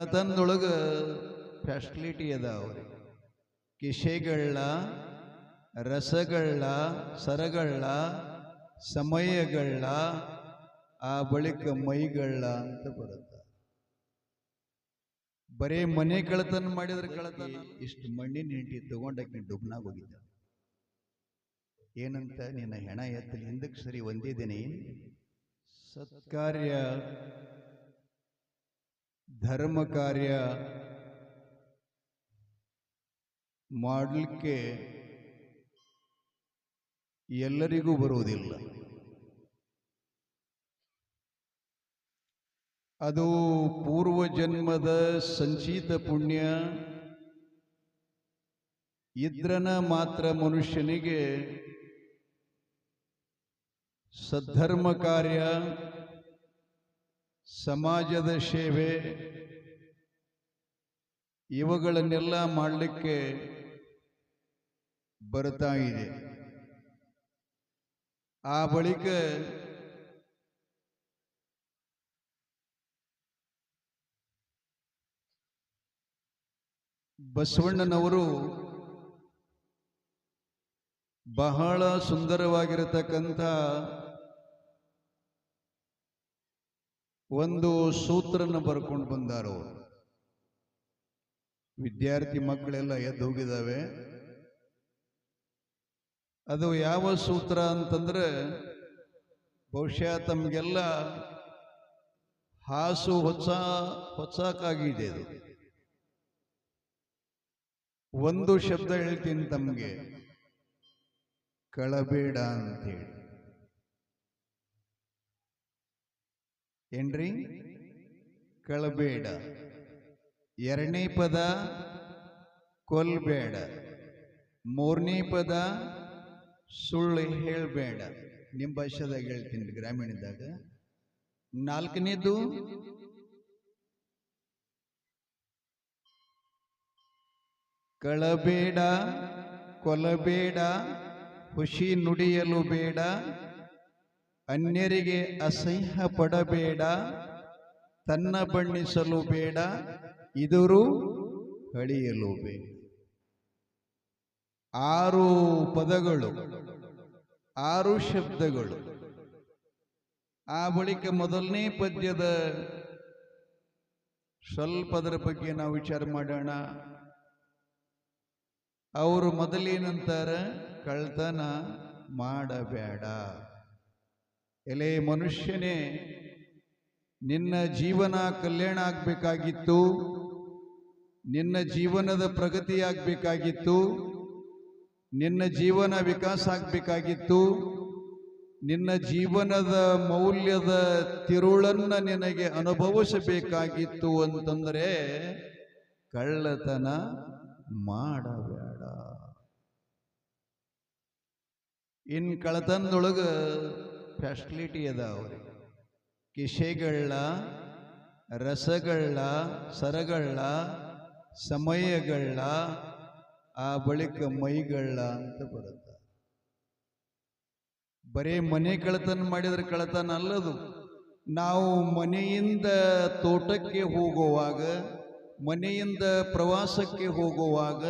ತಂದೊಳಗ facility ಅದಾವ್ರಿ ಕಿಶೆಗಳ ರಸಗಳ ಸರಗಳ ಸಮಯಗಳ ಆ ಬಳಿಕ ಮೈಗಳ ಅಂತ ಬರುತ್ತೆ. ಬರೇ ಮನೆ ಕಳತನ ಮಾಡಿದ್ರೆ ಕಳತನ ಇಷ್ಟು ಮಣ್ಣಿನ ಹಿಂಟಿ ತಗೊಂಡಕ್ಕೆ ಡುಬ್ನಾಗ ಹೋಗಿದ್ದ. ಏನಂತ ನಿನ್ನ ಹೆಣ ಎತ್ತಲಿ ಹಿಂದಕ್ಕೆ ಸರಿ ಒಂದೇ ಸತ್ಕಾರ್ಯ. ಧರ್ಮ ಕಾರ್ಯ ಮಾಡಲಿಕ್ಕೆ ಎಲ್ಲರಿಗೂ ಬರುವುದಿಲ್ಲ. ಅದು ಪೂರ್ವ ಜನ್ಮದ ಸಂಚಿತ ಪುಣ್ಯ. ಇದ್ರನ ಮಾತ್ರ ಮನುಷ್ಯನಿಗೆ ಸದ್ಧರ್ಮ ಕಾರ್ಯ ಸಮಾಜದ ಸೇವೆ. ಇವುಗಳನ್ನೆಲ್ಲ ಮಾಡಲಿಕ್ಕೆ ಬರ್ತಾ ಇದೆ. ಆ ಬಳಿಕ ಬಸವಣ್ಣನವರು ಬಹಳ ಸುಂದರವಾಗಿರತಕ್ಕಂಥ ಒಂದು ಸೂತ್ರನ ಬರ್ಕೊಂಡು ಬಂದಾರು ವಿದ್ಯಾರ್ಥಿ ಮಕ್ಕಳೆಲ್ಲ ಎದ್ದು ಹೋಗಿದ್ದಾವೆ ಅದು ಯಾವ ಸೂತ್ರ ಅಂತಂದ್ರೆ, ಬಹುಶಃ ತಮಗೆಲ್ಲ ಹಾಸು ಹೊಸ ಹೊಸಕಾಗಿದೆ ಅದು. ಒಂದು ಶಬ್ದ ಹೇಳ್ತೀನಿ ತಮಗೆ. ಕಳಬೇಡ ಅಂತೇಳಿ ಏನ್ರಿ? ಕಳಬೇಡ. ಎರಡನೇ ಪದ ಕೊಲ್ಬೇಡ. ಮೂರನೇ ಪದ ಸುಳ್ಳು ಹೇಳಬೇಡ. ನಿಮ್ಮ ಭಾಷೆದಾಗ ಹೇಳ್ತೀನಿ ಗ್ರಾಮೀಣದಾಗ. ನಾಲ್ಕನೇದು ಕಳಬೇಡ ಕೊಲಬೇಡ ಖುಷಿ ನುಡಿಯಲು ಬೇಡ. ಅನ್ಯರಿಗೆ ಅಸಹ್ಯ ಪಡಬೇಡ ತನ್ನ ಬಣ್ಣಿಸಲು ಬೇಡ, ಇದುರು ಹಳಿಯಲು ಬೇಡ ಆರು ಪದಗಳು, ಆರು ಶಬ್ದಗಳು. ಆ ಬಳಿಕ ಮೊದಲನೇ ಪದ್ಯದ ಸ್ವಲ್ಪ ಅದರ ಬಗ್ಗೆ ನಾವು ವಿಚಾರ ಮಾಡೋಣ. ಅವರು ಮೊದಲೇನಂತಾರ ಕಳ್ತನ ಮಾಡಬೇಡ. ಎಲೆ ಮನುಷ್ಯನೇ, ನಿನ್ನ ಜೀವನ ಕಲ್ಯಾಣ ಆಗಬೇಕಾಗಿತ್ತು, ನಿನ್ನ ಜೀವನದ ಪ್ರಗತಿ ಆಗಬೇಕಾಗಿತ್ತು, ನಿನ್ನ ಜೀವನ ವಿಕಾಸ ಆಗಬೇಕಾಗಿತ್ತು, ನಿನ್ನ ಜೀವನದ ಮೌಲ್ಯದ ತಿರುಳನ್ನ ನಿನಗೆ ಅನುಭವಿಸಬೇಕಾಗಿತ್ತು ಅಂತಂದರೆ ಕಳ್ಳತನ ಮಾಡಬೇಡ. ಇನ್ ಕಳತನದೊಳಗ ಅದ ಅವ್ರಿಗೆ ಕಿಶೆಗಳ ರಸಗಳ ಸರಗಳ ಸಮಯಗಳ ಆ ಬಳಿಕ ಮೈಗಳ ಅಂತ ಬರುತ್ತೆ. ಬರೇ ಮನೆ ಕಳತನ ಮಾಡಿದ್ರೆ ಕಳತನ ಅಲ್ಲದು. ನಾವು ಮನೆಯಿಂದ ತೋಟಕ್ಕೆ ಹೋಗುವಾಗ, ಮನೆಯಿಂದ ಪ್ರವಾಸಕ್ಕೆ ಹೋಗುವಾಗ,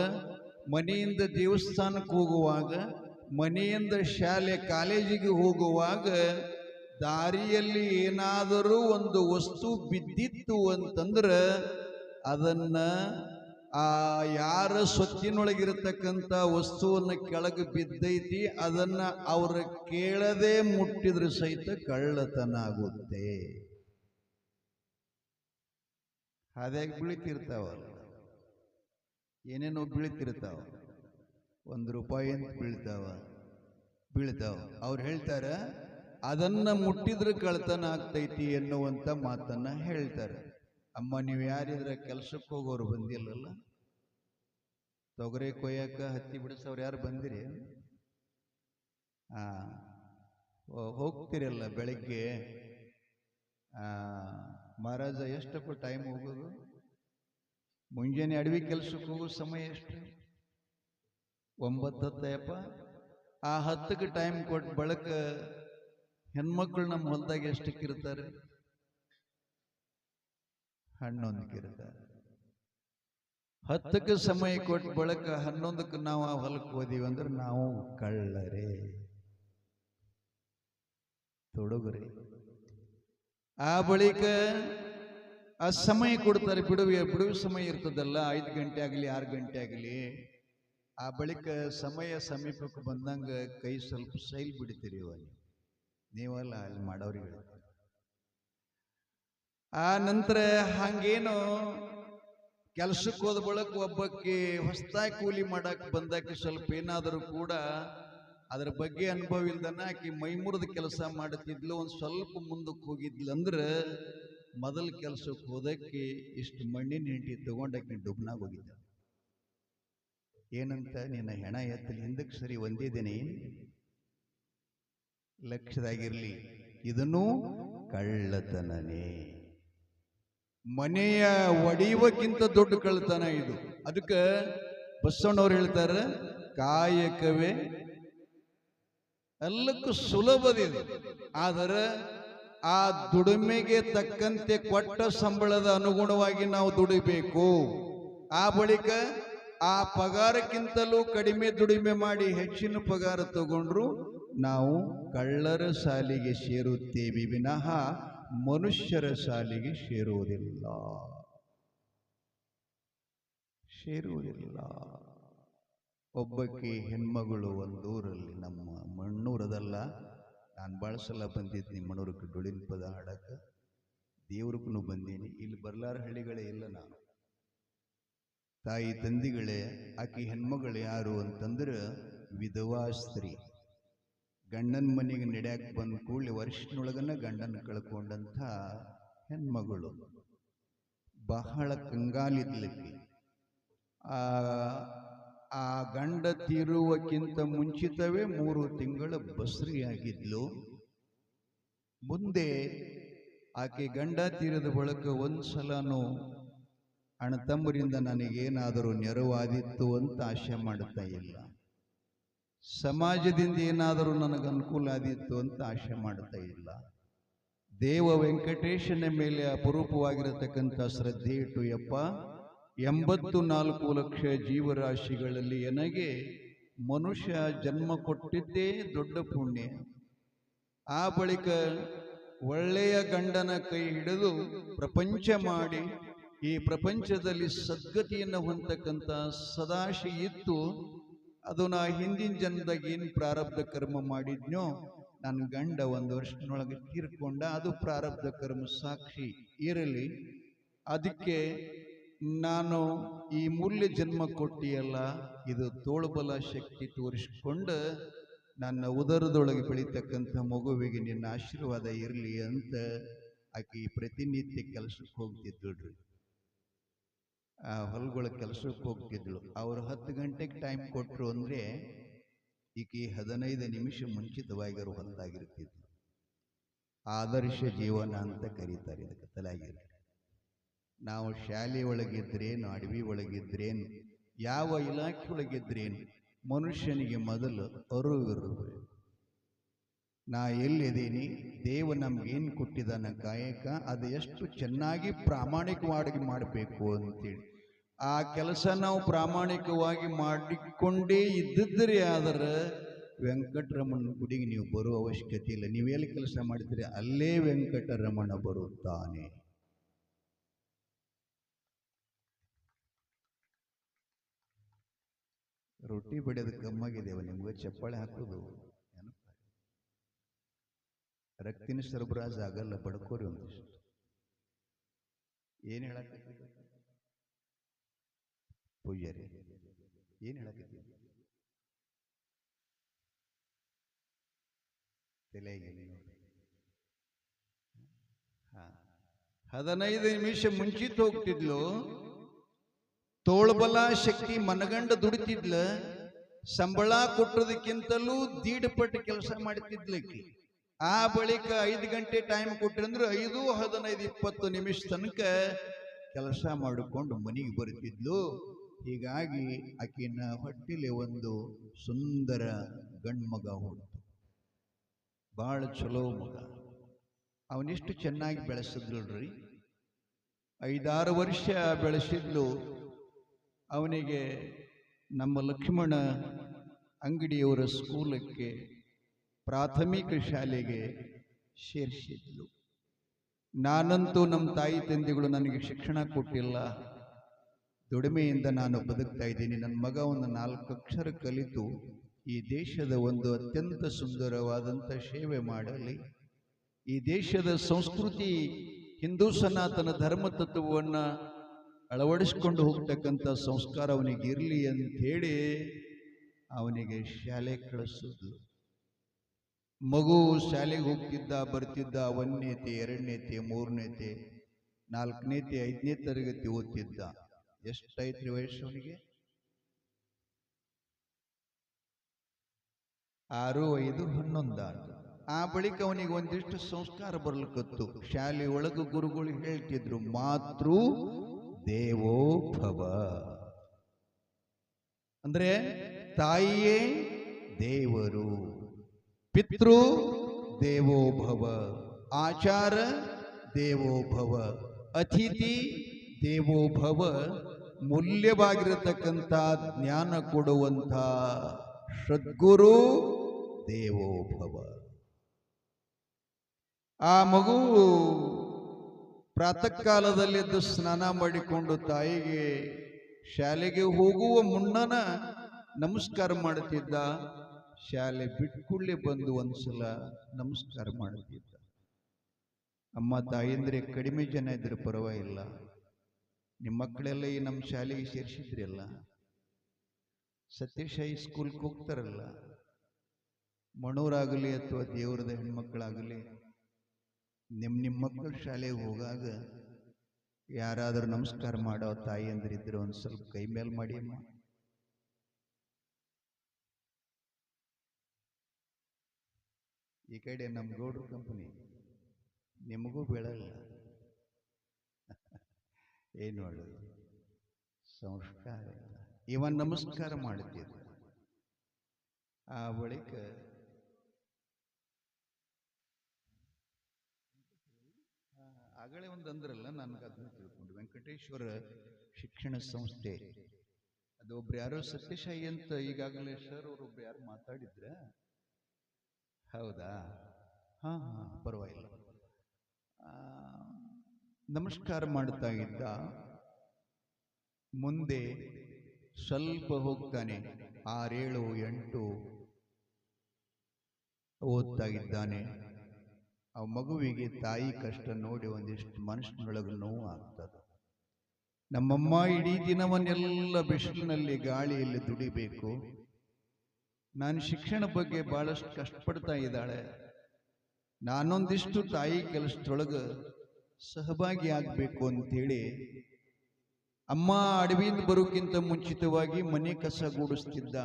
ಮನೆಯಿಂದ ದೇವಸ್ಥಾನಕ್ಕೆ ಹೋಗುವಾಗ ಮನೆಯಿಂದ ಶಾಲೆ ಕಾಲೇಜಿಗೆ ಹೋಗುವಾಗ ದಾರಿಯಲ್ಲಿ ಏನಾದರೂ ಒಂದು ವಸ್ತು ಬಿದ್ದಿತ್ತು ಅಂತಂದ್ರೆ ಅದನ್ನ ಆ ಯಾರ ಸ್ವತ್ತಿನೊಳಗಿರತಕ್ಕಂಥ ವಸ್ತುವನ್ನು ಕೆಳಗೆ ಬಿದ್ದೈತಿ, ಅದನ್ನು ಅವರು ಕೇಳದೆ ಮುಟ್ಟಿದ್ರೆ ಸಹಿತ ಕಳ್ಳತನ ಆಗುತ್ತೆ. ಹಾದ್ಯಾಗ ಬೀಳ್ತಿರ್ತಾವಲ್ಲ ಏನೇನೋ ಬೀಳ್ತಿರ್ತಾವ? ಒಂದು ರೂಪಾಯಿ ಅಂತ ಬೀಳ್ತಾವ. ಬೀಳ್ತಾವ. ಅವ್ರು ಹೇಳ್ತಾರ, ಅದನ್ನ ಮುಟ್ಟಿದ್ರೆ ಕಳ್ತನ ಆಗ್ತೈತಿ ಎನ್ನುವಂತ ಮಾತನ್ನ ಹೇಳ್ತಾರೆ. ಅಮ್ಮ, ನೀವು ಯಾರಿದ್ರೆ ಕೆಲ್ಸಕ್ಕೆ ಹೋಗೋರು ಬಂದಿಲ್ಲಲ್ಲ? ತೊಗರಿ ಕೊಯ್ಯಕ ಹತ್ತಿ ಬಿಡಿಸೋರು ಯಾರು ಬಂದಿರಿ? ಹೋ- ಹೋಗ್ತಿರಲ್ಲ ಬೆಳಿಗ್ಗೆ? ಆ, ಮಹಾರಾಜ, ಎಷ್ಟಪ್ಪ ಟೈಮ್ ಹೋಗೋದು? ಮುಂಜಾನೆ ಅಡವಿ ಕೆಲ್ಸಕ್ಕೆ ಹೋಗೋ ಸಮಯ ಎಷ್ಟು ಒಂಬತ್ತು ಹತ್ತಯ್ಯಪ್ಪ ಆ ಹತ್ತಕ್ಕೆ ಟೈಮ್ ಕೊಟ್ಟು ಬಳಕ ಹೆಣ್ಮಕ್ಳು ನಮ್ಮ ಹೊಲದಾಗ ಎಷ್ಟಕ್ಕೆ ಇರ್ತಾರೆ ಹನ್ನೊಂದಕ್ಕೆ ಇರ್ತಾರೆ ಹತ್ತಕ್ಕೆ ಸಮಯ ಕೊಟ್ಟು ಬಳಕ ಹನ್ನೊಂದಕ್ಕೆ ನಾವು ಆ ಹೊಲಕ್ಕೆ ಹೋದೀವಿ ಅಂದ್ರೆ ನಾವು ಕಳ್ಳರೇ. ತೊಡಗುರಿ. ಆ ಬಳಿಕ ಆ ಸಮಯ ಕೊಡ್ತಾರೆ ಬಿಡುವೆ ಬಿಡುವೆ ಸಮಯ ಇರ್ತದಲ್ಲ, ಐದು ಗಂಟೆ ಆಗಲಿ, ಆರು ಗಂಟೆ ಆಗಲಿ. ಆ ಬಳಿಕ ಸಮಯ ಸಮೀಪಕ್ಕೆ ಬಂದಂಗ ಕೈ ಸ್ವಲ್ಪ ಸೈಲ್ ಬಿಡ್ತೀರಿ ನೀವು. ನೀವಲ್ಲ ಅಲ್ಲಿ ಮಾಡೋರಿಗೆ ಆ ನಂತರ ಹಂಗೇನು ಕೆಲ್ಸಕ್ಕೆ ಹೋದ ಬಳಕ ಒಬ್ಬಕ್ಕೆ ಹೊಸದಾಗಿ ಕೂಲಿ ಮಾಡಕ್ಕೆ ಬಂದಕ್ಕೆ ಸ್ವಲ್ಪ ಏನಾದರೂ ಕೂಡ ಅದ್ರ ಬಗ್ಗೆ ಅನುಭವ ಇಲ್ದನ ಆಕಿ ಮೈಮುರಿದ ಕೆಲಸ ಮಾಡುತ್ತಿದ್ಲು ಒಂದು ಸ್ವಲ್ಪ ಮುಂದಕ್ಕೆ ಹೋಗಿದ್ಲು ಅಂದ್ರೆ ಮೊದಲ ಕೆಲ್ಸಕ್ಕೆ ಹೋದಕ್ಕೆ ಇಷ್ಟು ಮಣ್ಣಿನ ಹೆಂಟಿ ತಗೊಂಡಕ್ಕೆ ಡುಬ್ನಾಗ ಹೋಗಿದ್ದ ಏನಂತ ನಿನ್ನ ಹೆಣ ಎತ್ತಲಿ ಹಿಂದಕ್ಕೆ ಸರಿ ಒಂದಿದ್ದೀನಿ ದಿನ ಲಕ್ಷದಾಗಿರ್ಲಿ ಇದನ್ನು ಕಳ್ಳತನನೇ. ಮನೆಯ ಒಡೆಯುವಕ್ಕಿಂತ ದೊಡ್ಡ ಕಳ್ಳತನ ಇದು. ಅದಕ್ಕೆ ಬಸವಣ್ಣವ್ರು ಹೇಳ್ತಾರ, ಕಾಯಕವೇ ಎಲ್ಲಕ್ಕೂ ಸುಲಭದಿದೆ. ಆದರೆ ಆ ದುಡಿಮೆಗೆ ತಕ್ಕಂತೆ ಕೊಟ್ಟ ಸಂಬಳದ ಅನುಗುಣವಾಗಿ ನಾವು ದುಡಿಬೇಕು. ಆ ಬಳಿಕ ಆ ಪಗಾರಕ್ಕಿಂತಲೂ ಕಡಿಮೆ ದುಡಿಮೆ ಮಾಡಿ ಹೆಚ್ಚಿನ ಪಗಾರ ತಗೊಂಡ್ರು ನಾವು ಕಳ್ಳರ ಸಾಲಿಗೆ ಸೇರುತ್ತೇವೆ ವಿನಃ ಮನುಷ್ಯರ ಸಾಲಿಗೆ ಸೇರುವುದಿಲ್ಲ. ಸೇರುವುದಿಲ್ಲ. ಒಬ್ಬಕ್ಕೆ ಹೆಣ್ಮಗಳು ಒಂದೂರಲ್ಲಿ ನಮ್ಮ ಮಣ್ಣೂರದಲ್ಲ, ನಾನು ಭಾಳ ಸಲ ಬಂದಿದ್ದೀನಿ ಮಣ್ಣೂರಕ್ಕೆ ಡೊಳಿನ ಪದ ಹಾಡಕ್ಕೆ ದೇವ್ರಕ್ಕೂ ಬಂದೀನಿ. ಇಲ್ಲಿ ಬರ್ಲಾರ ಹಳ್ಳಿಗಳೇ ಇಲ್ಲ ನಾನು. ತಾಯಿ ತಂದಿಗಳೇ, ಆಕೆ ಹೆಣ್ಮಗಳು ಯಾರು ಅಂತಂದ್ರೆ ವಿಧವಾ ಸ್ತ್ರೀ. ಗಂಡನ ಮನೆಗೆ ನಡ್ಯಾಕ್ ಬಂದ ಕೂಡಲೇ ವರ್ಷನೊಳಗನ ಗಂಡನ ಕಳ್ಕೊಂಡಂಥ ಹೆಣ್ಮಗಳು. ಬಹಳ ಕಂಗಾಲಿದ್ಲಿಕ್ಕೆ. ಆ ಆ ಗಂಡ ತೀರುವಕ್ಕಿಂತ ಮುಂಚಿತವೇ ಮೂರು ತಿಂಗಳ ಬಸ್ರಿಯಾಗಿದ್ಲು. ಮುಂದೆ ಆಕೆ ಗಂಡ ತೀರದ ಬಳಿಕ ಒಂದ್ಸಲನೂ ಅಣ್ಣ ತಮ್ಮರಿಂದ ನನಗೇನಾದರೂ ನೆರವಾದಿತ್ತು ಅಂತ ಆಶೆ ಮಾಡುತ್ತಾ ಇಲ್ಲ. ಸಮಾಜದಿಂದ ಏನಾದರೂ ನನಗೆ ಅನುಕೂಲ ಆದಿತ್ತು ಅಂತ ಆಶೆ ಮಾಡುತ್ತಾ ಇಲ್ಲ. ದೇವ ವೆಂಕಟೇಶನ ಮೇಲೆ ಅಪರೂಪವಾಗಿರತಕ್ಕಂಥ ಶ್ರದ್ಧೆ ಇಟ್ಟು, ಯಪ್ಪ, ಎಂಬತ್ತು ನಾಲ್ಕು ಲಕ್ಷ ಜೀವರಾಶಿಗಳಲ್ಲಿ ನನಗೆ ಮನುಷ್ಯ ಜನ್ಮ ಕೊಟ್ಟಿದ್ದೇ ದೊಡ್ಡ ಪುಣ್ಯ. ಆ ಬಳಿಕ ಒಳ್ಳೆಯ ಗಂಡನ ಕೈ ಹಿಡಿದು ಪ್ರಪಂಚ ಮಾಡಿ ಈ ಪ್ರಪಂಚದಲ್ಲಿ ಸದ್ಗತಿಯನ್ನು ಹೊಂದತಕ್ಕಂಥ ಸದಾಶಿ ಇತ್ತು. ಅದು ನಾ ಹಿಂದಿನ ಜನ್ಮದಾಗ ಏನು ಪ್ರಾರಬ್ಧ ಕರ್ಮ ಮಾಡಿದ್ನೋ, ನನ್ನ ಗಂಡ ಒಂದು ವರ್ಷದೊಳಗೆ ತೀರ್ಕೊಂಡ ಅದು ಪ್ರಾರಬ್ಧ ಕರ್ಮ ಸಾಕ್ಷಿ ಇರಲಿ. ಅದಕ್ಕೆ ನಾನು ಈ ಮೂಲ್ಯ ಜನ್ಮ ಕೊಟ್ಟಿಯಲ್ಲ, ಇದು ತೋಳುಬಲ ಶಕ್ತಿ ತೋರಿಸಿಕೊಂಡು ನನ್ನ ಉದರದೊಳಗೆ ಬೆಳೀತಕ್ಕಂಥ ಮಗುವಿಗೆ ನಿನ್ನ ಆಶೀರ್ವಾದ ಇರಲಿ ಅಂತ ಆಕೆ ಪ್ರತಿನಿತ್ಯ ಕೆಲಸಕ್ಕೆ ಹೋಗ್ತಿದ್ದಳ್ರಿ ಆ ಹೊಲಗಳ ಕೆಲಸಕ್ಕೆ ಹೋಗ್ತಿದ್ಳು ಅವರು ಹತ್ತು ಗಂಟೆಗೆ ಟೈಮ್ ಕೊಟ್ಟರು ಅಂದರೆ ಈಕೆ ಹದಿನೈದು ನಿಮಿಷ ಮುಂಚಿತವಾಗಿರೋ ಹೊಲದಾಗಿರ್ತಿದ್ಲು. ಆದರ್ಶ ಜೀವನ ಅಂತ ಕರೀತಾರೆ ಇದಕ್ಕೆ ತಲೆಯಾಗಿರ್ತಾರೆ ನಾವು ಶಾಲೆ ಒಳಗಿದ್ರೇನು, ಅಡವಿ ಒಳಗಿದ್ರೇನು, ಯಾವ ಇಲಾಖೆ ಒಳಗಿದ್ರೇನು, ಮನುಷ್ಯನಿಗೆ ಮೊದಲು ಅರಿವಿರಬೇಕು ನಾ ಎಲ್ಲಿದ್ದೀನಿ, ದೇವ ನಮ್ಗೇನು ಕೊಟ್ಟಿದ್ದಾನ ಕಾಯಕ, ಅದು ಎಷ್ಟು ಚೆನ್ನಾಗಿ ಪ್ರಾಮಾಣಿಕವಾಗಿ ಮಾಡಬೇಕು ಅಂತೇಳಿ ಆ ಕೆಲಸ ನಾವು ಪ್ರಾಮಾಣಿಕವಾಗಿ ಮಾಡಿಕೊಂಡೇ ಇದ್ದಿದ್ದರೆ ಆದರೆ ವೆಂಕಟರಮಣ ಗುಡಿಗೆ ನೀವು ಬರುವ ಅವಶ್ಯಕತೆ ಇಲ್ಲ. ನೀವೆಲ್ಲಿ ಕೆಲಸ ಮಾಡಿದರೆ ಅಲ್ಲೇ ವೆಂಕಟರಮಣ ಬರುತ್ತಾನೆ. ರೊಟ್ಟಿ ಬಡಿಯೋದು ಕಮ್ಮಾಗಿದ್ದೇವೆ ನಿಮ್ಗೆ ಚಪ್ಪಾಳೆ ಹಾಕೋದು ರಕ್ತಿನ ಸರಬರಾಜು ಆಗಲ್ಲ, ಬಡ್ಕೋರಿ ಒಂದಿಷ್ಟು. ಏನು ಹೇಳಕತ್ತೀವಿ ಪೂಜಾರಿ ಏನು ಹೇಳಕತ್ತೀವಿ ತಲೆಗೆ ಹದಿನೈದು ನಿಮಿಷ ಮುಂಚಿತ ಹೋಗ್ತಿದ್ಲು, ತೋಳ್ಬಲ ಶಕ್ತಿ ಮನಗಂಡ ದುಡಿತಿದ್ಲ, ಸಂಬಳ ಕೊಟ್ಟದಕ್ಕಿಂತಲೂ ದೀಡಪಟ್ಟು ಕೆಲಸ ಮಾಡ್ತಿದ್ಲಕ್ಕಿ ಆ ಬಳಿಕ ಐದು ಗಂಟೆ ಟೈಮ್ ಕೊಟ್ರಂದ್ರೆ ಐದು, ಹದಿನೈದು ಇಪ್ಪತ್ತು ನಿಮಿಷ ತನಕ ಕೆಲಸ ಮಾಡಿಕೊಂಡು ಮನೆಗೆ ಬರುತ್ತಿದ್ಲು ಹೀಗಾಗಿ ಆಕಿನ ಹೊಟ್ಟಿಲಿ ಒಂದು ಸುಂದರ ಗಂಡ್ಮಗ ಹುಡ್ತು ಭಾಳ ಚಲೋ ಮಗ. ಅವನಿಷ್ಟು ಚೆನ್ನಾಗಿ ಬೆಳೆಸಿದ್ರಿ ಐದಾರು ವರ್ಷ ಬೆಳೆಸಿದ್ಲು. ಅವನಿಗೆ ನಮ್ಮ ಲಕ್ಷ್ಮಣ ಅಂಗಡಿಯವರ ಸ್ಕೂಲಕ್ಕೆ ಪ್ರಾಥಮಿಕ ಶಾಲೆಗೆ ಸೇರಿಸಿದ್ಲು. ನಾನಂತೂ ನಮ್ಮ ತಾಯಿ ತಂದೆಗಳು ನನಗೆ ಶಿಕ್ಷಣ ಕೊಟ್ಟಿಲ್ಲ. ದುಡಿಮೆಯಿಂದ ನಾನು ಬದುಕ್ತಾ ಇದ್ದೀನಿ. ನನ್ನ ಮಗ ಒಂದು ನಾಲ್ಕು ಅಕ್ಷರ ಕಲಿತು ಈ ದೇಶದ ಒಂದು ಅತ್ಯಂತ ಸುಂದರವಾದಂಥ ಸೇವೆ ಮಾಡಲಿ. ಈ ದೇಶದ ಸಂಸ್ಕೃತಿ, ಹಿಂದೂ ಸನಾತನ ಧರ್ಮ ತತ್ವವನ್ನು ಅಳವಡಿಸ್ಕೊಂಡು ಹೋಗ್ತಕ್ಕಂಥ ಸಂಸ್ಕಾರ ಅವನಿಗೆ ಇರಲಿ ಅಂಥೇಳಿ ಅವನಿಗೆ ಶಾಲೆ ಕಳಿಸಿದ್ಲು. ಮಗು ಶಾಲೆಗೆ ಹೋಗ್ತಿದ್ದ, ಬರ್ತಿದ್ದ ಒಂದನೇತೆ ಎರಡನೇತೆ ಮೂರನೇತೆ ನಾಲ್ಕನೇತೆ ಐದನೇ ತರಗತಿ ಓದ್ತಿದ್ದ. ಎಷ್ಟೈತ್ರಿ ವಯಸ್ಸು ಅವನಿಗೆ? ಆರು, ಐದು, ಹನ್ನೊಂದ. ಆ ಬಳಿಕ ಅವನಿಗೆ ಒಂದಿಷ್ಟು ಸಂಸ್ಕಾರ ಬರ್ಲಿಕ್ಕತ್ತು ಶಾಲೆ ಒಳಗ ಗುರುಗಳು ಹೇಳ್ತಿದ್ರು, ಮಾತೃ ದೇವೋ ಭವ. ಅಂದ್ರೆ ತಾಯಿಯೇ ದೇವರು, ಪಿತೃ ದೇವೋಭವ ಆಚಾರ ದೇವೋಭವ ಅತಿಥಿ ದೇವೋ ಭವ. ಮೂಲ್ಯವಾಗಿರತಕ್ಕಂಥ ಜ್ಞಾನ ಕೊಡುವಂಥ ಸದ್ಗುರು ದೇವೋಭವ ಆ ಮಗು ಪ್ರಾತಃ ಕಾಲದಲ್ಲಿದ್ದು ಸ್ನಾನ ಮಾಡಿಕೊಂಡು ತಾಯಿಗೆ ಶಾಲೆಗೆ ಹೋಗುವ ಮುನ್ನನ ನಮಸ್ಕಾರ ಮಾಡುತ್ತಿದ್ದ ಶಾಲೆ ಬಿಟ್ಕೊಳ್ಳಿ ಬಂದು ಒಂದ್ಸಲ ನಮಸ್ಕಾರ ಮಾಡುತ್ತಿದ್ದ ಅಮ್ಮ ತಾಯಂದ್ರೆ, ಕಡಿಮೆ ಜನ ಇದ್ರೆ ಪರವಾಗಿಲ್ಲ. ನಿಮ್ಮ ಮಕ್ಕಳೆಲ್ಲ ಈ ನಮ್ಮ ಶಾಲೆಗೆ ಸೇರಿಸಿದ್ರಲ್ಲ? ಸತ್ಯಶಾಹಿ ಸ್ಕೂಲ್ಗೆ ಹೋಗ್ತಾರಲ್ಲ? ಮಣೂರಾಗಲಿ ಅಥವಾ ದೇವರದ ಹೆಣ್ಮಕ್ಕಳಾಗಲಿ ನಿಮ್ಮ ನಿಮ್ಮ ಮಕ್ಕಳು ಶಾಲೆಗೆ ಹೋಗಾಗ ಯಾರಾದರೂ ನಮಸ್ಕಾರ ಮಾಡೋ ತಾಯಿ ಅಂದ್ರಿದ್ರೆ ಒಂದು ಸ್ವಲ್ಪ ಕೈ ಮೇಲೆ ಮಾಡಿ ಅಮ್ಮ. ಈ ಕಡೆ ನಮ್ಮ ಗೌಡ್ರ ಕಂಪನಿ ನಿಮಗೂ ಬೀಳಲ್ಲ ಏನು ಮಾಡೋದು ಸಂಸ್ಕಾರ. ಇಲ್ಲ ಇವ ನಮಸ್ಕಾರ ಮಾಡುತ್ತಿದ್ದ. ಆ ಬಳಿಕ ಆಗಲೇ ಒಂದು ಅಂದ್ರಲ್ಲ ನನಗೆ ಅದನ್ನ ತಿಳ್ಕೊಂಡು. ವೆಂಕಟೇಶ್ವರ ಶಿಕ್ಷಣ ಸಂಸ್ಥೆ. ಅದು ಒಬ್ರು ಯಾರೋ ಸತ್ಯಶಾಹಿ ಅಂತ ಈಗಾಗಲೇ ಸರ್ ಅವರು ಒಬ್ರು ಯಾರು ಮಾತಾಡಿದ್ರ? ಹೌದಾ? ಹಾ ಹಾ ಪರವಾಗಿಲ್ಲ. ಆ, ನಮಸ್ಕಾರ ಮಾಡುತ್ತಾ ಇದ್ದ ಮುಂದೆ ಸ್ವಲ್ಪ ಹೋಗ್ತಾನೆ. ಆರೇಳು, ಎಂಟು ಓದ್ತಾ ಇದ್ದಾನೆ ಆ ಮಗುವಿಗೆ ತಾಯಿ ಕಷ್ಟ ನೋಡಿ ಒಂದಿಷ್ಟು ಮನುಷ್ಯನೊಳಗೆ ನೋವು ಆಗ್ತದೆ ನಮ್ಮಮ್ಮ ಇಡೀ ದಿನವನ್ನೆಲ್ಲ ಬಿಸಿಲಿನಲ್ಲಿ ಗಾಳಿಯಲ್ಲಿ ದುಡಿಬೇಕು. ನಾನು ಶಿಕ್ಷಣ ಬಗ್ಗೆ ಬಹಳಷ್ಟು ಕಷ್ಟಪಡ್ತಾ ಇದ್ದಾಳೆ. ನಾನೊಂದಿಷ್ಟು ತಾಯಿ ಕೆಲಸದೊಳಗೆ ಸಹಭಾಗಿ ಆಗಬೇಕು ಅಂತೇಳಿ ಅಮ್ಮ ಅಡವಿಯಿಂದ ಬರೋಕ್ಕಿಂತ ಮುಂಚಿತವಾಗಿ ಮನೆ ಕಸ ಗೂಡಿಸ್ತಿದ್ದ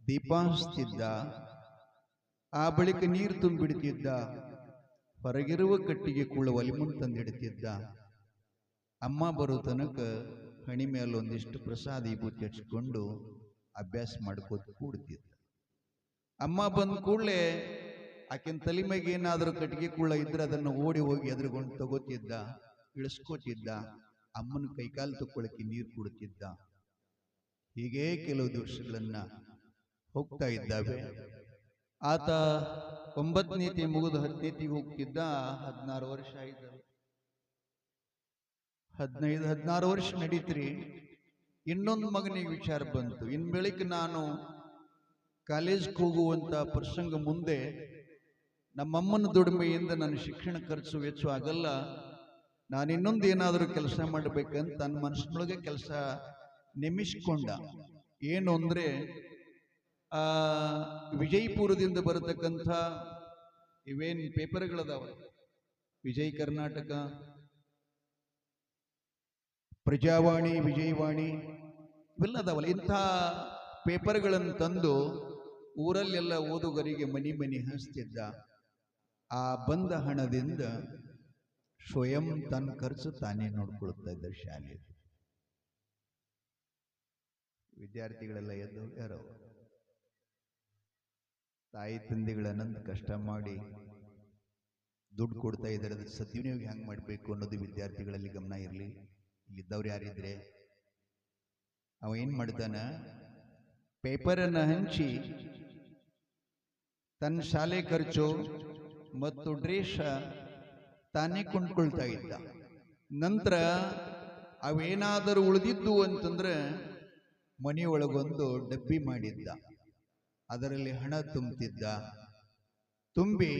ದೀಪ ಹಚ್ತಿದ್ದ ಆ ಬಳಿಕ ನೀರು ತುಂಬಿಡ್ತಿದ್ದ, ಹೊರಗಿರುವ ಕಟ್ಟಿಗೆ ಕುಳ್ಳ ಒಲಿಮುನ್ ತಂದಿಡ್ತಿದ್ದ. ಅಮ್ಮ ಬರೋ ತನಕ ಹಣಿ ಮೇಲೆ ಒಂದಿಷ್ಟು ಪ್ರಸಾದ ವಿಭೂತಿ ಹಚ್ಕೊಂಡು ಅಭ್ಯಾಸ ಮಾಡ್ಕೋತ ಕೂಡ್ತಿದ್ದ. ಅಮ್ಮ ಬಂದ ಕೂಡಲೇ ಆಕಿನ ತಲೆ ಏನಾದರೂ ಕಟ್ಟಿಗೆ ಕುಳ್ಳ ಇದ್ರೆ ಅದನ್ನು ಓಡಿ ಹೋಗಿ ಎದುರುಗೊಂಡು ತಗೋತಿದ್ದ, ಇಳಿಸ್ಕೋತಿದ್ದ, ಅಮ್ಮನ ಕೈಕಾಲು ತಕ್ಕೊಳಕ್ಕೆ ನೀರು ಕೊಡುತ್ತಿದ್ದ ಹೀಗೆ ಕೆಲವು ದಿವಸಗಳನ್ನ ಹೋಗ್ತಾ ಇದ್ದಾವೆ. ಆತ ಒಂಬತ್ತನೇತಿ ಮುಗಿದು ಹತ್ತನೇತಿಗೆ ಹೋಗ್ತಿದ್ದ, ಹದಿನಾರು ವರ್ಷ ಆಯ್ತು. ಹದಿನೈದು, ಹದಿನಾರು ವರ್ಷ ನಡೀತ್ರಿ. ಇನ್ನೊಂದು ಮಗನಿಗೆ ವಿಚಾರ ಬಂತು. ಇನ್ ಬೆಳಿಗ್ಗೆ ನಾನು ಕಾಲೇಜ್ಗೆ ಹೋಗುವಂತ ಪ್ರಸಂಗ ಮುಂದೆ ನಮ್ಮಮ್ಮನ ದುಡಿಮೆಯಿಂದ ನನ್ನ ಶಿಕ್ಷಣ ಖರ್ಚು ವೆಚ್ಚ ಆಗಲ್ಲ. ನಾನು ಇನ್ನೊಂದು ಏನಾದರೂ ಕೆಲಸ ಮಾಡಬೇಕಂತ ನನ್ನ ಮನಸ್ಸಿನೊಳಗೆ ಕೆಲಸ ನೆಮಿಸ್ಕೊಂಡ ಏನು ಅಂದರೆ ವಿಜಯಪುರದಿಂದ ಬರತಕ್ಕಂಥ ಇವೇನು ಪೇಪರ್ಗಳದಾವ? ವಿಜಯ್ ಕರ್ನಾಟಕ, ಪ್ರಜಾವಾಣಿ, ವಿಜಯವಾಣಿ, ಇವೆಲ್ಲ ಅದಾವಲ್ಲ. ಇಂಥ ಪೇಪರ್ಗಳನ್ನು ತಂದು ಊರಲ್ಲೆಲ್ಲ ಓದುಗರಿಗೆ ಮನಿ ಮನಿ ಹಂಚ್ತಿದ್ದ ಆ ಬಂದ ಹಣದಿಂದ ಸ್ವಯಂ ತನ್ನ ಖರ್ಚು ತಾನೇ ನೋಡ್ಕೊಳ್ತಾ ಇದ್ದ ಶಾಲೆ ವಿದ್ಯಾರ್ಥಿಗಳೆಲ್ಲ ಎದ್ದು ಯಾರೋ? ತಾಯಿ ತಂದೆಗಳನ್ನಂತ ಕಷ್ಟ ಮಾಡಿ ದುಡ್ಡು ಕೊಡ್ತಾ ಇದ್ದಾರೆ ಅದು ಸದ್ವಿನಿಯೋಗ ಹೆಂಗೆ ಮಾಡಬೇಕು ಅನ್ನೋದು ವಿದ್ಯಾರ್ಥಿಗಳಲ್ಲಿ ಗಮನ ಇರಲಿ. ಇಲ್ಲಿದ್ದವ್ರು ಯಾರಿದ್ರೆ? ಅವ ಏನು ಮಾಡ್ತಾನ? ಪೇಪರನ್ನು ಹಂಚಿ ತನ್ನ ಶಾಲೆ ಖರ್ಚು ಮತ್ತು ಡ್ರೇಷ ತಾನೇ ಕೊಂಡ್ಕೊಳ್ತಾ ಇದ್ದ. ನಂತರ ಅವೇನಾದರೂ ಉಳಿದಿದ್ದು ಅಂತಂದ್ರೆ ಮನೆಯೊಳಗೊಂದು ಡಬ್ಬಿ ಮಾಡಿದ್ದ. ಅದರಲ್ಲಿ ಹಣ ತುಂಬುತ್ತಿದ್ದ ತುಂಬಿ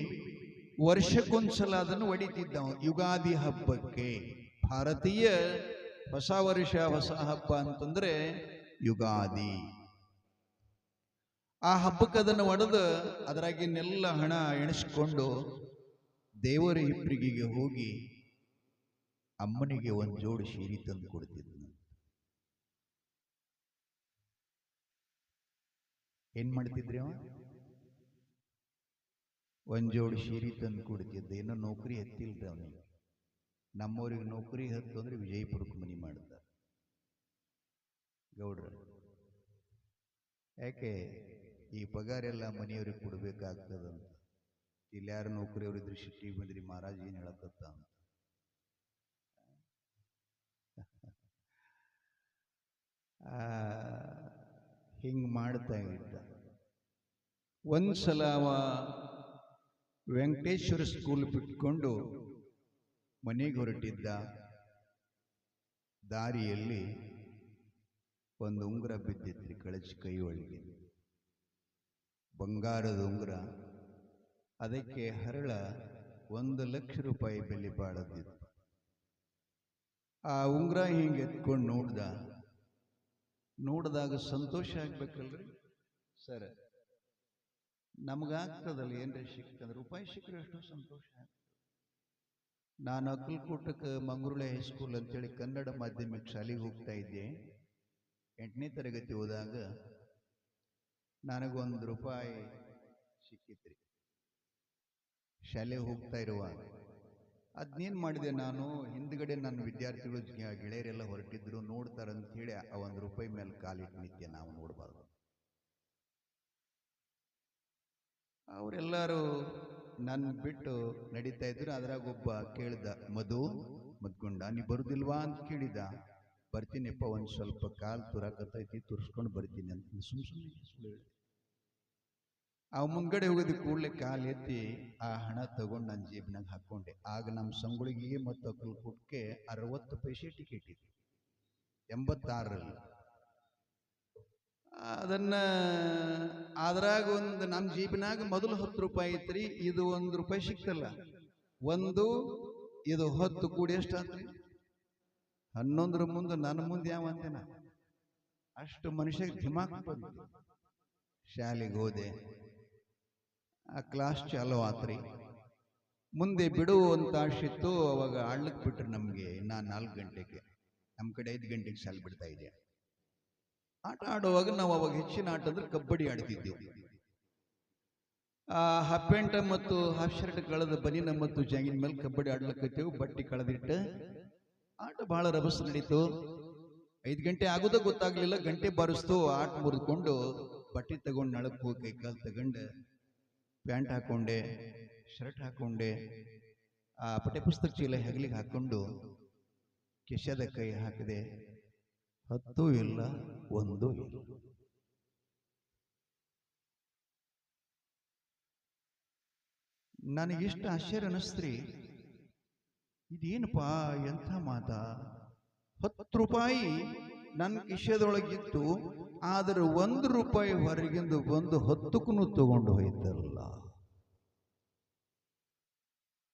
ವರ್ಷಕ್ಕೊಂದ್ಸಲ ಅದನ್ನು ಒಡಿತಿದ್ದ ಯುಗಾದಿ ಹಬ್ಬಕ್ಕೆ. ಭಾರತೀಯ ಹೊಸ ವರ್ಷ ಹೊಸ ಹಬ್ಬ ಅಂತಂದ್ರೆ ಯುಗಾದಿ. ಆ ಹಬ್ಬಕ್ಕೆ ಅದನ್ನು ಒಡೆದು ಅದರಾಗಿನ್ನೆಲ್ಲ ಹಣ ಎಣಿಸ್ಕೊಂಡು ದೇವರ ಇಬ್ಬರಿಗೆಗೆ ಹೋಗಿ ಅಮ್ಮನಿಗೆ ಒಂದು ಜೋಡು ಸೀರೆ ತಂದು ಕೊಡ್ತಿದ್ನು. ಏನ್ ಮಾಡ್ತಿದ್ರಿ ಅವ? ಒಂದು ಜೋಡು ಸೀರೆ ತಂದು ಕೊಡ್ತಿದ್ದ. ಏನೋ ನೌಕರಿ ಹತ್ತಿಲ್ರಿ ಅವನಿಗೆ ನಮ್ಮವ್ರಿಗೆ ನೌಕರಿ ಹತ್ತು ಅಂದ್ರೆ ವಿಜಯಪುರಕ್ಕೆ ಮನಿ ಮಾಡ್ತಾರೆ ಗೌಡ್ರ. ಯಾಕೆ? ಈ ಪಗಾರೆಲ್ಲ ಮನೆಯವ್ರಿಗೆ ಕೊಡಬೇಕಾಗ್ತದಂತ ಇಲ್ಲಿ ಯಾರು ನೌಕರಿಯವ್ರಿದ್ರೆ ಶಿಟ್ಟಿ ಬಂದ್ರಿ, ಮಹಾರಾಜ್ ಏನು ಹೇಳಕತ್ತ ಅಂತ. ಹಿಂಗೆ ಮಾಡ್ತಾ ಇದ್ದ. ಒಂದ್ಸಲ ಅವ ವೆಂಕಟೇಶ್ವರ ಸ್ಕೂಲ್ ಬಿಟ್ಕೊಂಡು ಮನೆಗೆ ಹೊರಟಿದ್ದ. ದಾರಿಯಲ್ಲಿ ಒಂದು ಉಂಗುರ ಬಿದ್ದಿತ್ರಿ, ಕಳಚಿ ಕೈ ಒಳಗೆ. ಬಂಗಾರದ ಉಂಗುರ. ಅದಕ್ಕೆ ಹರಳ ಒಂದು ಲಕ್ಷ ರೂಪಾಯಿ ಬೆಲೆ ಬಾಳದಿತ್ತು ಆ ಉಂಗುರ ಹಿಂಗೆ ಎತ್ಕೊಂಡು ನೋಡ್ದ. ನೋಡಿದಾಗ ಸಂತೋಷ ಆಗ್ಬೇಕಲ್ರಿ? ಸರ್, ನಮಗಾಗ್ತದಲ್ಲ ಏನ್ರಿ ಸಿಕ್ಕಂದ್ರೆ ರೂಪಾಯಿ ಸಿಕ್ಕರೆ ಅಷ್ಟು ಸಂತೋಷ ನಾನು ಅಕ್ಕಲ್ಕೋಟಕ್ಕೆ ಮಂಗ್ರುಳೆ ಹೈಸ್ಕೂಲ್ ಅಂತೇಳಿ ಕನ್ನಡ ಮಾಧ್ಯಮಕ್ಕೆ ಶಾಲೆಗೆ ಹೋಗ್ತಾ ಇದ್ದೆ. ಎಂಟನೇ ತರಗತಿ ಹೋದಾಗ ನನಗೊಂದು ರೂಪಾಯಿ ಸಿಕ್ಕಿತ್ರಿ. ಶಾಲೆ ಹೋಗ್ತಾ ಇರುವಾಗ. ಅದನ್ನೇನು ಮಾಡಿದೆ ನಾನು? ಹಿಂದ್ಗಡೆ ನನ್ನ ವಿದ್ಯಾರ್ಥಿಗಳು ಗೆಳೆಯರೆಲ್ಲ ಹೊರಟಿದ್ರು ನೋಡ್ತಾರಂತೇಳಿ ಆ ಒಂದು ರೂಪಾಯಿ ಮೇಲೆ ಕಾಲಿಟ್ಟು ನಿತ್ಯ ನಾವು ನೋಡಬಾರ್ದು. ಅವರೆಲ್ಲರೂ ನನ್ನ ಬಿಟ್ಟು ನಡೀತಾ ಇದ್ರು, ಅದ್ರಾಗ ಒಬ್ಬ ಕೇಳ್ದ, ಮಧು ಮದ್ಕೊಂಡ ನೀ ಬರುದಿಲ್ವಾ? ಅಂತ ಕೇಳಿದ. ಬರ್ತೀನಿಪ್ಪ, ಒಂದು ಸ್ವಲ್ಪ ಕಾಲು ತುರಾಕತ್ತೈತಿ, ತುರ್ಸ್ಕೊಂಡು ಬರ್ತೀನಿ ಅಂತ. ಸುಮ್ ಸುಮ್ಮನೆ ಸುಳ್ಳು ಅವ ಮುಂದ್ಗಡೆ ಹೋಗಿದ ಕೂಡಲೇ ಕಾಲು ಎತ್ತಿ ಆ ಹಣ ತಗೊಂಡು ನನ್ನ ಜೇಬಿನಾಗ ಹಾಕೊಂಡೆ. ಆಗ ನಮ್ಮ ಸಂಗುಳಿಗೆ ಮತ್ತು ಅಕ್ಕಲ್ಕೋಟ್ಗೆ ಅರವತ್ತು ಪೈಸೆ ಟಿಕೆಟ್ ಇತ್ತು. ಎಂಬತ್ತಾರರಲ್ಲಿ. ಅದನ್ನ ಅದ್ರಾಗ ಒಂದು ನಮ್ಮ ಜೀಬಿನಾಗ ಮೊದಲು ಹತ್ತು ರೂಪಾಯಿ ಐತ್ರಿ ಇದು ಒಂದು ರೂಪಾಯಿ ಸಿಕ್ತಲ್ಲ. ಒಂದು ಇದು ಹತ್ತು ಕೂಡಿ ಎಷ್ಟಾತ್ರಿ ಹನ್ನೊಂದರ ಮುಂದೆ ನನ್ನ ಮುಂದೆ ಯಾವ ಅಂತೇನ? ಅಷ್ಟು ಮನುಷ್ಯ ದಿಮಾಕ್ ಬಂತು. ಶಾಲೆಗೆ ಹೋದೆ. ಆ ಕ್ಲಾಸ್ ಚಾಲೂ ಆತ್ರಿ. ಮುಂದೆ ಬಿಡು ಅಂತ ಆಶಿತ್ತು ಅವಾಗ ಆಳ್ಲಕ್ಕೆ ಬಿಟ್ರು ನಮಗೆ ನಾ ನಾಲ್ಕು ಗಂಟೆಗೆ. ನಮ್ಮ ಕಡೆ ಐದು ಗಂಟೆಗೆ ಶಾಲೆ ಬಿಡ್ತಾ ಇದೆ. ಆಟ ಆಡುವಾಗ ನಾವು ಅವಾಗ ಹೆಚ್ಚಿನ ಆಟ ಅಂದ್ರೆ ಕಬಡ್ಡಿ ಆಡ್ತಿದ್ದೆವು. ಆ ಹಾಫ್ ಪ್ಯಾಂಟ್ ಮತ್ತು ಹಾಫ್ ಶರ್ಟ್ ಕಳೆದ ಬನಿನ ಮತ್ತು ಜಾಗಿನ ಮೇಲೆ ಕಬಡ್ಡಿ ಆಡ್ಲಿಕ್ಕೆ ಬಟ್ಟಿ ಕಳೆದಿಟ್ಟು ಆಟ ಬಹಳ ರಭಸ ನಡೀತು. ಐದು ಗಂಟೆ ಆಗೋದ ಗೊತ್ತಾಗ್ಲಿಲ್ಲ ಗಂಟೆ ಬಾರಿಸ್ತು ಆಟ ಮುರಿದ್ಕೊಂಡು ಬಟ್ಟೆ ತಗೊಂಡು ನಳಕ್ ಹೋಗಿ ಕೈಕಾಲು ತಗೊಂಡು ಪ್ಯಾಂಟ್ ಹಾಕೊಂಡೆ, ಶರ್ಟ್ ಹಾಕೊಂಡೆ, ಆ ಪಠ್ಯಪುಸ್ತಕ ಚೀಲ ಹೆಗಲಿಗೆ ಹಾಕೊಂಡು ಕಿಶದ ಕೈ ಹಾಕಿದೆ. ಹತ್ತು ಇಲ್ಲ, ಒಂದು ನನಗಿಷ್ಟು ಆಶ್ಚರ್ಯ ಅನಿಸ್ತ್ರಿ ಇದೇನಪ್ಪ ಎಂಥ ಮಾತಾ? ಹತ್ತು ರೂಪಾಯಿ ನನ್ನ ಕಿಶದೊಳಗಿತ್ತು ಆದರೆ ಒಂದು ರೂಪಾಯಿ ಹೊರಗಿಂದ ಬಂದು ಹತ್ತಕ್ಕೂ ತಗೊಂಡು ಹೋಯ್ತಲ್ಲ.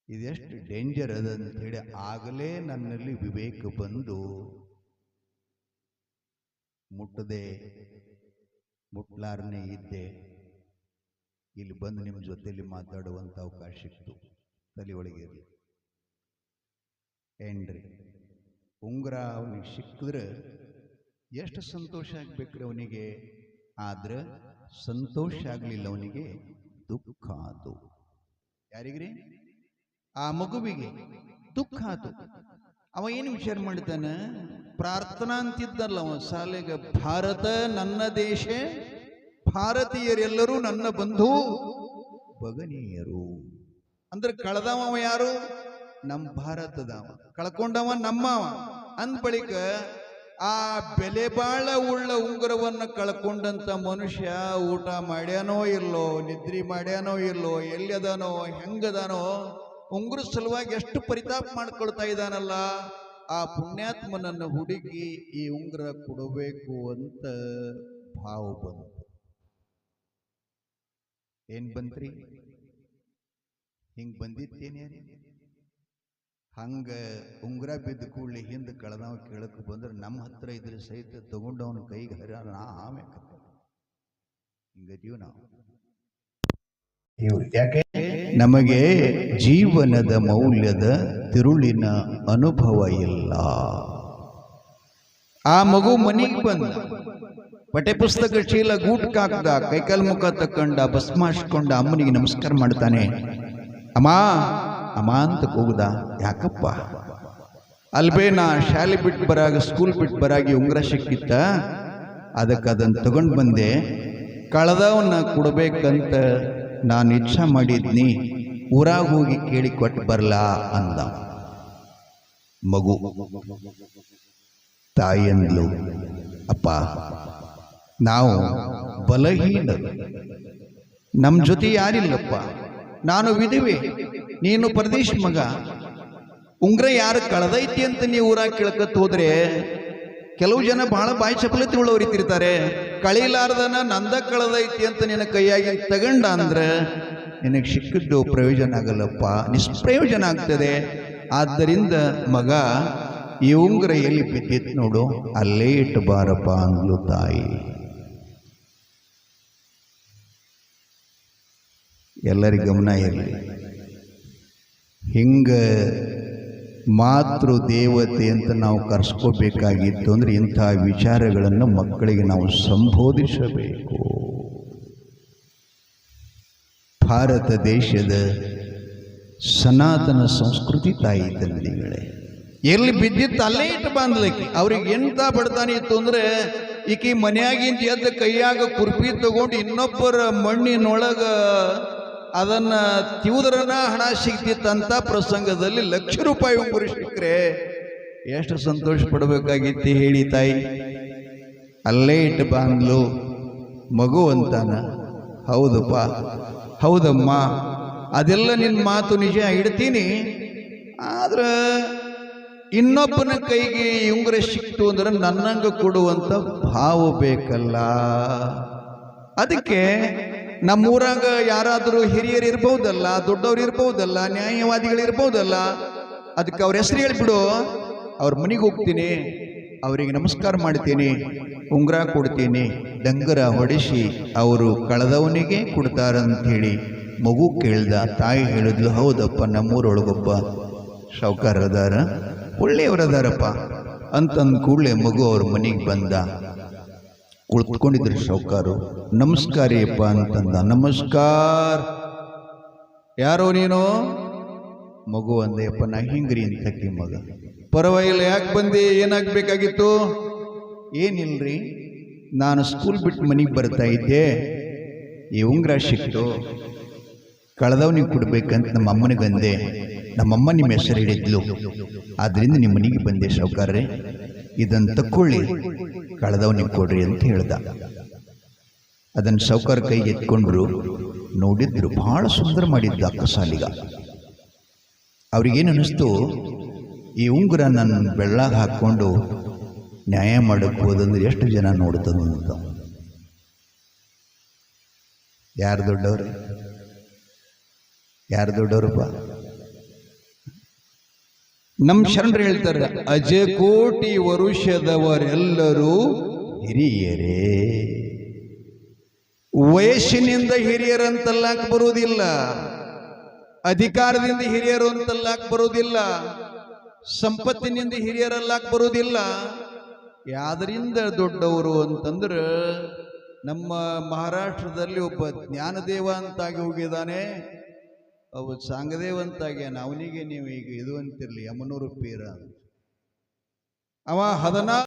ಇದೆಷ್ಟು ಡೇಂಜರ್ ಅದ ಹೇಳಿ ಆಗಲೇ ನನ್ನಲ್ಲಿ ವಿವೇಕ ಬಂದು ಮುಟ್ಟದೆ, ಮುಟ್ಲಾರನೇ ಇದ್ದೆ. ಇಲ್ಲಿ ಬಂದು ನಿಮ್ಮ ಜೊತೆಯಲ್ಲಿ ಮಾತಾಡುವಂಥ ಅವಕಾಶ ಇತ್ತು. ತಲೆ ಒಳಗೆ ಏನ್ರಿ? ಉಂಗುರ ಅವನಿಗೆ ಸಿಕ್ಕಿದ್ರೆ ಎಷ್ಟು ಸಂತೋಷ ಆಗ್ಬೇಕ್ರಿ ಅವನಿಗೆ? ಆದ್ರ ಸಂತೋಷ ಆಗ್ಲಿಲ್ಲ ಅವನಿಗೆ ದುಃಖ ಆತು. ಯಾರಿಗ್ರಿ? ಆ ಮಗುವಿಗೆ ದುಃಖ ಆತು. ಅವ ಏನು ವಿಚಾರ ಮಾಡಿದ್ದಾನ? ಪ್ರಾರ್ಥನಾ ಅಂತಿದ್ದಲ್ಲ ಅವ ಸಾಲೆಗೆ ಭಾರತ ನನ್ನ ದೇಶ, ಭಾರತೀಯರೆಲ್ಲರೂ ನನ್ನ ಬಂಧು, ಭಗನೀಯರು. ಅಂದ್ರೆ ಕಳೆದವ ಯಾರು? ನಮ್ಮ ಭಾರತದವ. ಕಳ್ಕೊಂಡವ ನಮ್ಮವ. ಅಂದ ಬಳಿಕ ಆ ಬೆಲೆ ಬಾಳ ಉಳ್ಳ ಉಂಗುರವನ್ನು ಕಳ್ಕೊಂಡಂತ ಮನುಷ್ಯ ಊಟ ಮಾಡ್ಯಾನೋ ಇಲ್ಲೋ, ನಿದ್ರಿ ಮಾಡ್ಯಾನೋ ಇಲ್ಲೋ, ಎಲ್ಲಿದಾನೋ, ಹೆಂಗದಾನೋ, ಉಂಗುರ ಸಲುವಾಗಿ ಎಷ್ಟು ಪರಿತಾಪ ಮಾಡ್ಕೊಳ್ತಾ ಇದ್ದಾನಲ್ಲ ಆ ಪುಣ್ಯಾತ್ಮನನ್ನು ಹುಡುಕಿ ಈ ಉಂಗುರ ಕೊಡಬೇಕು ಅಂತ ಭಾವ ಬಂತು. ಏನ್ ಬಂತ್ರಿ? ಹಿಂಗ್ ಬಂದಿತ್ತೇನೆ? ಹಂಗ ಉಂಗುರ ಬಿದ್ದ ಕೂಡಲಿ ಹಿಂದೆ ಕಳೆದವ ಕೇಳಕ್ಕೆ ಬಂದ್ರೆ ನಮ್ಮ ಹತ್ರ ಇದ್ರೆ ಸಹಿತ ತಗೊಂಡವನ ಕೈಗೆ ಹರ ನಾ ಆಮೇಲೆ ಹಿಂಗದೀವ್ ನಾವು. ಯಾಕೆ? ನಮಗೆ ಜೀವನದ ಮೌಲ್ಯದ ತಿರುಳಿನ ಅನುಭವ ಇಲ್ಲ. ಆ ಮಗು ಮನೆಗೆ ಬಂದ. ಪಠ್ಯ ಪುಸ್ತಕ ಚೀಲ ಗೂಟ್ ಕಾಕ್ದ ಕೈಕಾಲ್ ಮುಖ ತಕ್ಕೊಂಡ ಭಸ್ಮಾಸ್ಕೊಂಡ ಅಮ್ಮನಿಗೆ ನಮಸ್ಕಾರ ಮಾಡ್ತಾನೆ. ಅಮ್ಮ ಅಮ್ಮ ಅಂತ ಕೂಗ್ದ, ಯಾಕಪ್ಪ? ಅಲ್ಬೇ ನಾ ಶಾಲೆ ಬಿಟ್ಟು ಬರಾಗ ಸ್ಕೂಲ್ ಬಿಟ್ಟು ಬರಾಗಿ ಉಂಗ್ರ ಸಿಕ್ಕಿತ್ತ? ಅದಕ್ಕೆ ಅದನ್ನು ತಗೊಂಡು ಬಂದೆ. ಕಳೆದವನ್ನ ಕೊಡಬೇಕಂತ ನಾನು ಇಚ್ಛಾ ಮಾಡಿದ್ನಿ. ಊರಾಗ ಹೋಗಿ ಕೇಳಿ ಕೊಟ್ಟು ಬರಲಾ ಅಂದ. ಮಗು, ತಾಯಿಯಂದ್ಲು, ಅಪ್ಪ, ನಾವು ಬಲಹೀನ. ನಮ್ಮ ಜೊತೆ ಯಾರಿಲ್ಲಪ್ಪ? ನಾನು ವಿಧವೆ. ನೀನು ಪರದೇಶ್ ಮಗ. ಉಂಗ್ರ ಯಾರು ಕಳೆದೈತಿ ಅಂತ ನೀವು ಊರಾಗ ಕೇಳ್ಕತ್ ಹೋದ್ರೆ ಕೆಲವು ಜನ ಬಹಳ ಬಾಯಿ ಚಪಲತಿ ಉಳ್ಳವ್ರು ಇತ್ತಿರ್ತಾರೆ. ಕಳೀಲಾರ್ದನ ನಂದ ಕಳೆದೈತಿ ಅಂತ ನಿನ್ನ ಕೈಯಾಗಿ ತಗೊಂಡ ಅಂದ್ರೆ ನಿನಗೆ ಸಿಕ್ಕಿದ್ದು ಪ್ರಯೋಜನ ಆಗಲ್ಲಪ್ಪ. ನಿಷ್ಪ್ರಯೋಜನ ಆಗ್ತದೆ. ಆದ್ದರಿಂದ ಮಗ, ಈ ಉಂಗ್ರ ಎಲ್ಲಿ ಬಿದ್ದಿತ್ತು ನೋಡು. ಅಲ್ಲೇ ಇಟ್ಟು ಬಾರಪ್ಪ ಅಂದ್ಲು ತಾಯಿ. ಎಲ್ಲರಿಗೂ ಗಮನ ಇರಲಿ. ಹಿಂಗ ಮಾತೃ ದೇವತೆ ಅಂತ ನಾವು ಕರೆಸ್ಕೋಬೇಕಾಗಿತ್ತು ಅಂದ್ರೆ ಇಂಥ ವಿಚಾರಗಳನ್ನು ಮಕ್ಕಳಿಗೆ ನಾವು ಸಂಬೋಧಿಸಬೇಕು. ಭಾರತ ದೇಶದ ಸನಾತನ ಸಂಸ್ಕೃತಿ ತಾಯಿ ತಂದೆಗಳೇ. ಎಲ್ಲಿ ಬಿದ್ದಿತ್ತು ಅಲ್ಲೇ ಇಟ್ಟು ಬಂದ್ಲಿಕ್ಕೆ. ಅವ್ರಿಗೆ ಎಂತ ಬಡತನ ಇತ್ತು ಅಂದ್ರೆ ಈಕಿ ಮನ್ಯಾಗಿಂದ ಎದ್ದು ಕೈಯಾಗ ಕುರ್ಪಿ ತಗೊಂಡು ಇನ್ನೊಬ್ಬರ ಮಣ್ಣಿನೊಳಗ ಅದನ್ನ ತಿವುದ್ರನ ಹಣ ಸಿಗ್ತಿತ್ತಂತ ಪ್ರಸಂಗದಲ್ಲಿ ಲಕ್ಷ ರೂಪಾಯಿ ಒಬ್ಬರು ಸಿಕ್ಕರೆ. ಎಷ್ಟು ಸಂತೋಷ ಪಡಬೇಕಾಗಿತ್ತು ಹೇಳಿ ತಾಯಿ. ಅಲ್ಲೇ ಇಟ್ಟು ಬಾಂಗ್ಲು ಮಗು ಅಂತಾನ. ಹೌದಪ್ಪ. ಹೌದಮ್ಮ. ಅದೆಲ್ಲ ನಿನ್ನ ಮಾತು ನಿಜ ಇಡ್ತೀನಿ. ಆದ್ರೆ ಇನ್ನೊಬ್ಬನ ಕೈಗೆ ಉಂಗುರ ಸಿಕ್ತು ಅಂದ್ರೆ ನನ್ನಂಗ ಕೊಡುವಂತ ಭಾವ ಬೇಕಲ್ಲ. ಅದಕ್ಕೆ ನಮ್ಮೂರಾಗ ಯಾರಾದರೂ ಹಿರಿಯರು ಇರ್ಬೋದಲ್ಲ, ದೊಡ್ಡವ್ರು ಇರ್ಬೋದಲ್ಲ, ನ್ಯಾಯವಾದಿಗಳು ಇರ್ಬೋದಲ್ಲ, ಅದಕ್ಕೆ ಅವ್ರ ಹೆಸರು ಹೇಳ್ಬಿಡು. ಅವ್ರ ಮನೆಗೆ ಹೋಗ್ತೀನಿ, ಅವರಿಗೆ ನಮಸ್ಕಾರ ಮಾಡ್ತೀನಿ, ಉಂಗುರ ಕೊಡ್ತೀನಿ, ಡಂಗರ ಹೊಡಿಸಿ ಅವರು ಕಳೆದವನಿಗೆ ಕೊಡ್ತಾರಂತ ಹೇಳಿ ಮಗು ಕೇಳ್ದ, ತಾಯಿ ಹೇಳಿದ್ಲು, ಹೌದಪ್ಪ, ನಮ್ಮೂರೊಳಗೊಬ್ಬ ಸಾವುಕಾರ ಅದಾರ, ಒಳ್ಳೆಯವ್ರು ಅದಾರಪ್ಪ ಅಂತಂದ ಕೂಡಲೇ ಮಗು ಅವ್ರ ಮನೆಗೆ ಬಂದ. ಕುಳಿತುಕೊಂಡಿದ್ರು ನಮಸ್ಕಾರ ನಮಸ್ಕಾರಿಯಪ್ಪ ಅಂತಂದ. ನಮಸ್ಕಾರ. ಯಾರೋ ನೀನು? ಮಗು ಅಂದೆಯಪ್ಪ ನಾ ಹಿಂಗ್ರಿ ಅಂತಕ್ಕಿ ಮಗ. ಪರವಾಗಿಲ್ಲ, ಯಾಕೆ ಬಂದೆ? ಏನಾಗಬೇಕಾಗಿತ್ತು? ಏನಿಲ್ರಿ, ನಾನು ಸ್ಕೂಲ್ ಬಿಟ್ಟು ಮನೆಗೆ ಬರ್ತಾ ಇದ್ದೆ. ಈ ಉಂಗ್ರ ಸಿಕ್ತು ನೀವು ಕೊಡ್ಬೇಕಂತ ನಮ್ಮ ಅಮ್ಮನಿಗೆ ಅಂದೆ. ನಮ್ಮಮ್ಮ ನಿಮ್ಮ ಹೆಸರು ಹಿಡಿದ್ಲು ಆದ್ರಿಂದ ನಿಮ್ಮ ಮನೆಗೆ ಬಂದೆ ಸಾವುಕಾರ್ರೆ ಇದನ್ನು ತಕ್ಕೊಳ್ಳಿ. ಕಳೆದವನಿಗೆ ಕೊಡ್ರಿ ಅಂತ ಹೇಳ್ದ. ಅದನ್ನು ಸೌಕರ್ ಕೈಗೆ ಎತ್ಕೊಂಡ್ರು, ನೋಡಿದ್ರು ಬಹಳ ಸುಂದರ ಮಾಡಿದ್ದ ಅಕ್ಕಸಾಲಿಗ ಅವ್ರಿಗೇನು ಅನ್ನಿಸ್ತು ಈ ಉಂಗುರ ನನ್ನ ಬೆಳ್ಳಾಗ ಹಾಕ್ಕೊಂಡು ನ್ಯಾಯ ಮಾಡಕ್ಕೆ ಹೋದಂದ್ರೆ ಎಷ್ಟು ಜನ ನೋಡ್ತದೆ ಅಂತ. ಯಾರು ದೊಡ್ಡವರು? ಯಾರು ದೊಡ್ಡವ್ರಪ್ಪ? ನಮ್ಮ ಶರಣರು ಹೇಳ್ತಾರೆ ಅಜಕೋಟಿ ವರುಷದವರೆಲ್ಲರೂ ಹಿರಿಯರೇ. ವಯಸ್ಸಿನಿಂದ ಹಿರಿಯರಂತಲ್ಲಾಕ್ ಬರುವುದಿಲ್ಲ ಅಧಿಕಾರದಿಂದ ಹಿರಿಯರು ಅಂತಲ್ಲಾಕ್ ಬರುವುದಿಲ್ಲ ಸಂಪತ್ತಿನಿಂದ ಹಿರಿಯರಲ್ಲಾಕ್ ಬರುವುದಿಲ್ಲ. ಯಾದರಿಂದ ದೊಡ್ಡವರು ಅಂತಂದ್ರೆ ನಮ್ಮ ಮಹಾರಾಷ್ಟ್ರದಲ್ಲಿ ಒಬ್ಬ ಜ್ಞಾನದೇವ ಅಂತಾಗಿ ಹೋಗಿದ್ದಾನೆ. ಅವು ಸಾಂಗದೇವಂತಾಗ್ಯಾನ ಅವನಿಗೆ ನೀವು ಈಗ ಇದು ಅಂತಿರ್ಲಿ ಯಮನೂರು ಪೀರ. ಅವ ಹದನಾ